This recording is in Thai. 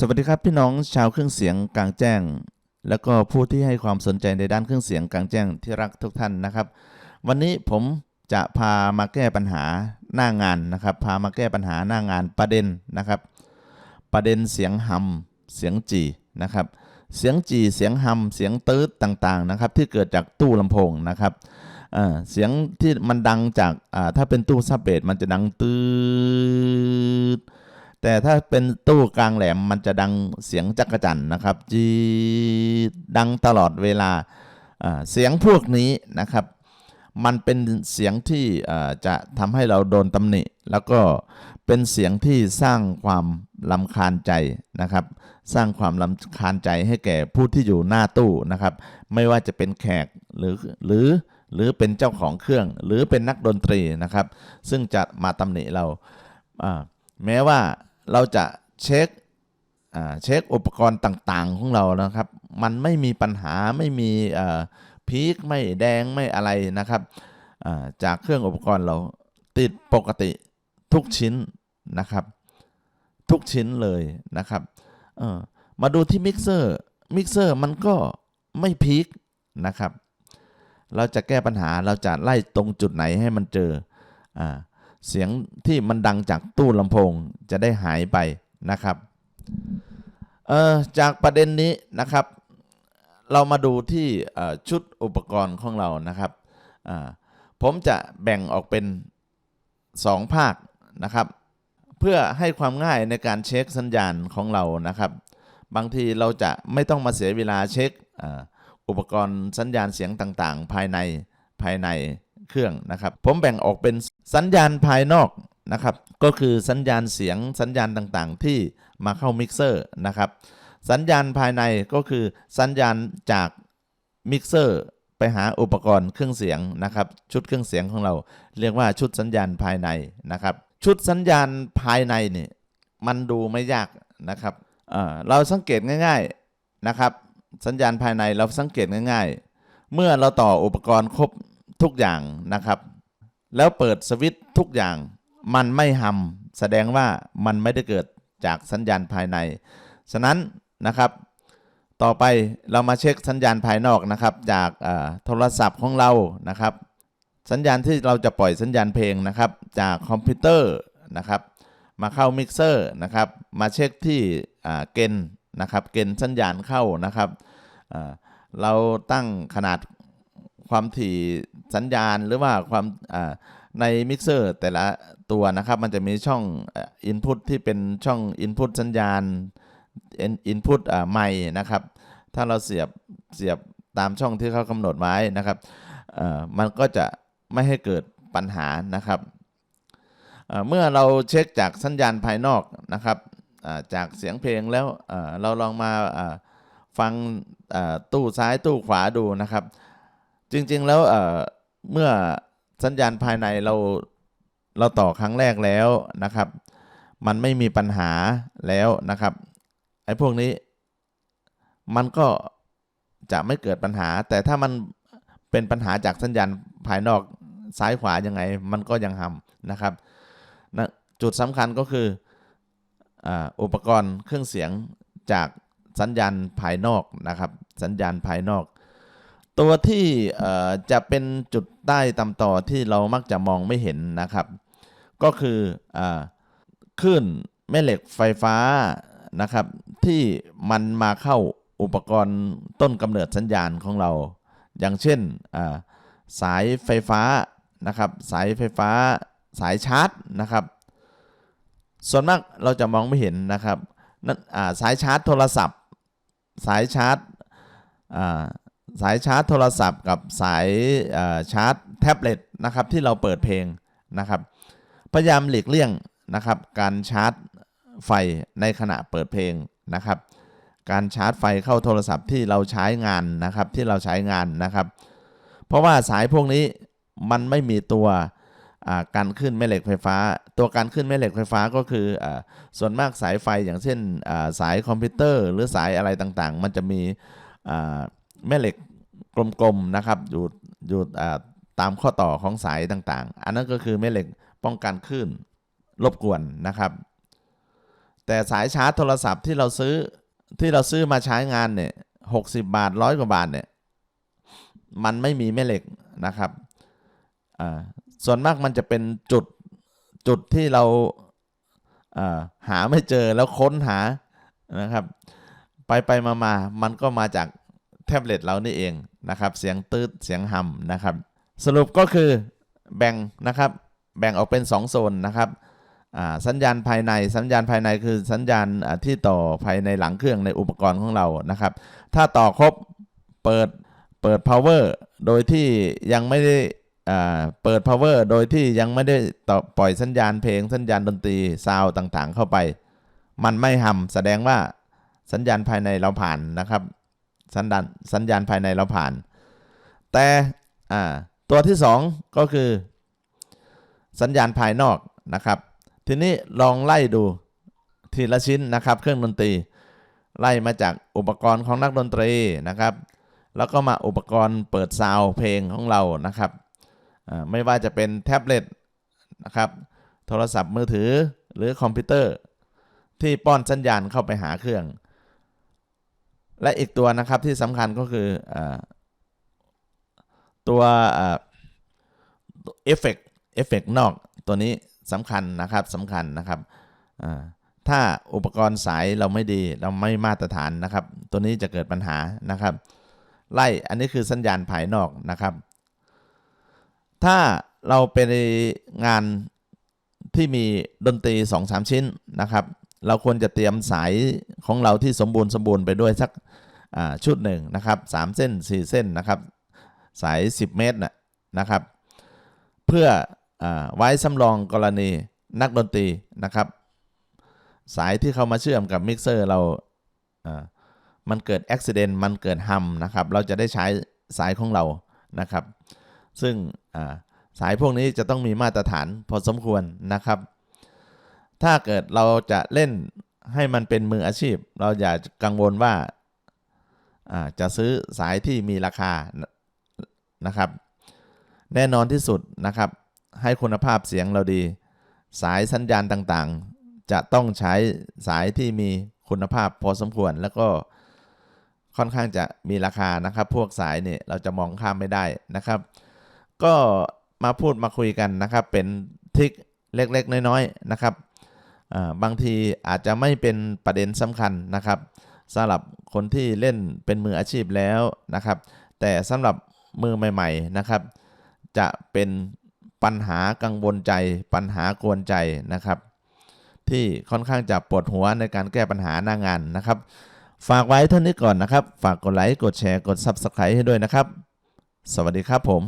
สวัสดีครับพี่น้องชาวเครื่องเสียงกลางแจ้ง แล้วก็ผู้ที่ให้ความสนใจในด้านเครื่องเสียงกลางแจ้งที่รักทุกท่านนะครับ วันนี้ผมจะพามาแก้ปัญหาหน้างานนะครับ พามาแก้ปัญหาหน้างานประเด็นนะครับ ประเด็นเสียงหำเสียงจีนะครับ เสียงจีเสียงหำเสียงตืดต่างๆนะครับ ที่เกิดจากตู้ลำโพงนะครับเสียงที่มันดังจากถ้าเป็นตู้ซับเบสมันจะดังตืด แต่ถ้าเป็นตู้กลางแหลมมันจะดังเสียงจักระจันนะครับ จีดังตลอดเวลาเสียงพวกนี้นะครับ มันเป็นเสียงที่จะทำให้เราโดนตำหนิ แล้วก็เป็นเสียงที่สร้างความลำคาญใจนะครับ สร้างความลำคาญใจให้แก่ผู้ที่อยู่หน้าตู้นะครับ ไม่ว่าจะเป็นแขกหรือหรือหรือเป็นเจ้าของเครื่อง หรือเป็นนักดนตรีนะครับ ซึ่งจะมาตำหนิเราแม้ว่า เราจะเช็คอ่าเช็คอุปกรณ์ต่างๆของเรานะครับ มันไม่มีปัญหาไม่มีอ่อพีคไม่แดงไม่อะไรนะครับอ่าจากเครื่องอุปกรณ์เราติดปกติทุกชิ้นนะครับ ทุกชิ้นเลยนะครับเออมาดูที่มิกเซอร์มิกเซอร์มันก็ไม่พีคนะครับ เราจะแก้ปัญหาเราจะไล่ตรงจุดไหนให้มันเจออ่า เสียงที่มันดังจากตู้ลำโพงจะได้หายไปนะครับจากประเด็นนี้นะครับ เรามาดูที่ชุดอุปกรณ์ของเรานะครับ ผมจะแบ่งออกเป็น 2 ภาคนะครับ เพื่อให้ความง่ายในการเช็คสัญญาณของเรานะครับ บางทีเราจะไม่ต้องมาเสียเวลาเช็คอุปกรณ์สัญญาณเสียงต่างๆ ภายในภายในเครื่องนะครับ ผมแบ่งออกเป็น สัญญาณภายนอกนะครับ ก็คือสัญญาณเสียงสัญญาณต่างๆ ที่มาเข้ามิกเซอร์นะครับ สัญญาณภายในก็คือสัญญาณจากมิกเซอร์ไปหาอุปกรณ์เครื่องเสียงนะครับ ชุดเครื่องเสียงของเรา เรียกว่าชุดสัญญาณภายในนะครับ ชุดสัญญาณภายในนี่มันดูไม่ยากนะครับเเราสังเกตง่าย ๆนะครับ สัญญาณภายในเราสังเกตง่าย ๆ เมื่อเราต่ออุปกรณ์ครบทุกอย่างนะครับ แล้วเปิดสวิตทุกอย่าง มันไม่หำแสดงว่ามันไม่ได้เกิดจากสัญญาณภายใน ฉะนั้นนะครับ ต่อไปเรามาเช็คสัญญาณภายนอกนะครับ จากโทรศัพท์ของเรานะครับ สัญญาณที่เราจะปล่อยสัญญาณเพลงนะครับ จากคอมพิวเตอร์นะครับ มาเข้ามิกเซอร์นะครับ มาเช็คที่เกณฑ์นะครับ เกณฑ์สัญญาณเข้านะครับเราตั้งขนาดความถี่ สัญญาณหรือว่าความในมิกเซอร์แต่ละตัวนะครับ มันจะมีช่องอินพุตที่เป็นช่องอินพุตสัญญาณอินพุตไมค์นะครับ ถ้าเราเสียบเสียบตามช่องที่เขากำหนดไว้นะครับมันก็จะไม่ให้เกิดปัญหานะครับเมื่อเราเช็คจากสัญญาณภายนอกนะครับจากเสียงเพลงแล้วเราลองมาฟังตู้ซ้ายตู้ขวาดูนะครับ จริงๆแล้ว เมื่อสัญญาณภายในเราเราต่อครั้งแรกแล้วนะครับ มันไม่มีปัญหาแล้วนะครับไอ้พวกนี้มันก็จะไม่เกิดปัญหา แต่ถ้ามันเป็นปัญหาจากสัญญาณภายนอกซ้ายขวายังไง มันก็ยังหำนะครับนะจุดสำคัญก็คืออุปกรณ์เครื่องเสียงจากสัญญาณภายนอกนะครับ สัญญาณภายนอก ตัวที่จะเป็นจุดใต้ตำต่อที่เรามักจะมองไม่เห็นนะครับ ก็คืออคลื่นแม่เหล็กไฟฟ้านะครับ ที่มันมาเข้าอุปกรณ์ต้นกำเนิดสัญญาณของเรา อย่างเช่นสายไฟฟ้านะครับ สายไฟฟ้าสายชาร์จนะครับ ส่วนมากเราจะมองไม่เห็นนะครับนั่นสายชาร์จโทรศัพท์ สายชาร์จ สายชาร์จโทรศัพท์กับสายชาร์จแท็บเล็ตนะครับที่เราเปิดเพลงนะครับพยายามหลีกเลี่ยงนะครับการชาร์จไฟในขณะเปิดเพลงนะครับ การชาร์จไฟเข้าโทรศัพท์ที่เราใช้งานนะครับที่เราใช้งานนะครับ เพราะว่าสายพวกนี้มันไม่มีตัวการขึ้นแม่เหล็กไฟฟ้า ตัวการขึ้นแม่เหล็กไฟฟ้าก็คืออส่วนมากสายไฟอย่างเช่นสายคอมพิวเตอร์ หรือสายอะไรต่างๆ มันจะมีอ แม่เหล็กกลมๆนะครับอยู่อยู่ตามข้อต่อของสายต่างๆ อันนั้นก็คือแม่เหล็กป้องกันคลื่นรบกวนนะครับ แต่สายชาร์จโทรศัพท์ที่เราซื้อที่เราซื้อมาใช้งานเนี่ยหกสิบาทร้อยกว่าบาทเนี่ยมันไม่มีแม่เหล็กนะครับอ่าส่วนมากมันจะเป็นจุดจุดที่เราหาไม่เจอแล้วค้นหานะครับ ไปไปมามามันก็มาจาก แท็บเล็ตเรานี่เองนะครับ เสียงตืดเสียงหำนะครับ สรุปก็คือแบ่งนะครับแบ่งออกเป็น 2 โซนนะครับสัญญาณภายในสัญญาณภายในคือสัญญาณที่ต่อภายในหลังเครื่องในอุปกรณ์ของเรานะครับ ถ้าต่อครบเปิดเปิด power โดยที่ยังไม่ได้เปิด power โดยที่ยังไม่ได้ต่อปล่อยสัญญาณเพลงสัญญาณดนตรีซาวต่างๆ เข้าไป มันไม่หำแสดงว่าสัญญาณภายในเราผ่านนะครับ สัญญาณสัญญาณภายในเราผ่าน แต่อ่าตัวที่ 2 ก็คือ สัญญาณภายนอกนะครับ ทีนี้ลองไล่ดูทีละชิ้นนะครับ เครื่องดนตรี ไล่มาจากอุปกรณ์ของนักดนตรีนะครับ แล้วก็มาอุปกรณ์เปิดซาวด์เพลงของเรานะครับไม่ว่าจะเป็นแท็บเล็ตนะครับโทรศัพท์มือถือหรือคอมพิวเตอร์ ที่ป้อนสัญญาณเข้าไปหาเครื่อง และอีกตัวนะครับที่สำคัญก็คืออตัวเอฟเฟกเอฟเฟกนอกตัวนี้สำคัญนะครับสำคัญนะครับถ้าอุปกรณ์สายเราไม่ดีเราไม่มาตรฐานนะครับ ตัวนี้จะเกิดปัญหานะครับ ไล่อันนี้คือสัญญาณภายนอกนะครับ ถ้าเราเป็นงานที่มีดนตรี 2-3 ชิ้นนะครับ เราควรจะเตรียมสายของเราที่สมบูรณ์สมบูรณ์ไปด้วยสักชุดหนึ่งนะครับ3เส้น4เส้นนะครับสาย 10 เมตรนะนะครับ เพื่ออไว้สำรองกรณีนักดนตรีนะครับ สายที่เข้ามาเชื่อมกับมิกเซอร์เรามันเกิดอุบิเหตุมันเกิดฮัมนะครับ เราจะได้ใช้สายของเรานะครับ ซึ่งสายพวกนี้จะต้องมีมาตรฐานพอสมควรนะครับ ถ้าเกิดเราจะเล่นให้มันเป็นมืออาชีพ เราอย่ากังวลว่าจะซื้อสายที่มีราคานะครับ แน่นอนที่สุดนะครับ ให้คุณภาพเสียงเราดี สายสัญญาณต่างๆ จะต้องใช้สายที่มีคุณภาพพอสมควรแล้วก็ค่อนข้างจะมีราคานะครับ พวกสายเนี่ยเราจะมองข้ามไม่ได้นะครับ ก็มาพูดมาคุยกันนะครับ เป็นทิคเล็กๆ น้อยๆนะครับ บางทีอาจจะไม่เป็นประเด็นสำคัญนะครับสำหรับคนที่เล่นเป็นมืออาชีพแล้วนะครับ แต่สำหรับมือใหม่ ๆนะครับ จะเป็นปัญหากังวลใจ ปัญหากวนใจนะครับ ที่ค่อนข้างจะปวดหัวในการแก้ปัญหาหน้างานนะครับ ฝากไว้เท่านี้ก่อนนะครับ ฝากกดไลค์กดแชร์กด Subscribe ให้ด้วยนะครับ สวัสดีครับผม